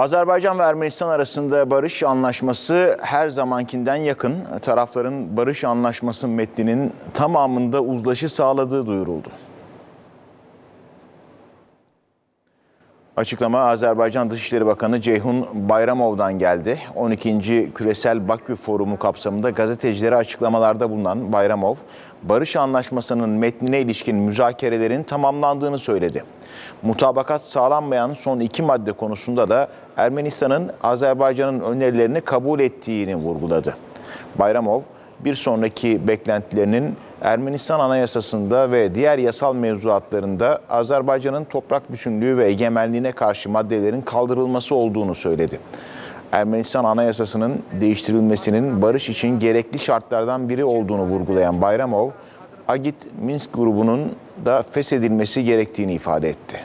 Azerbaycan ve Ermenistan arasında barış anlaşması her zamankinden yakın. Tarafların barış anlaşması metninin tamamında uzlaşı sağladığı duyuruldu. Açıklama Azerbaycan Dışişleri Bakanı Ceyhun Bayramov'dan geldi. 12. Küresel Bakü Forumu kapsamında gazetecilere açıklamalarda bulunan Bayramov, barış anlaşmasının metnine ilişkin müzakerelerin tamamlandığını söyledi. Mutabakat sağlanmayan son iki madde konusunda da Ermenistan'ın Azerbaycan'ın önerilerini kabul ettiğini vurguladı. Bayramov, bir sonraki beklentilerinin Ermenistan Anayasası'nda ve diğer yasal mevzuatlarında Azerbaycan'ın toprak bütünlüğü ve egemenliğine karşı maddelerin kaldırılması olduğunu söyledi. Ermenistan Anayasası'nın değiştirilmesinin barış için gerekli şartlardan biri olduğunu vurgulayan Bayramov, Agit Minsk grubunun da feshedilmesi gerektiğini ifade etti.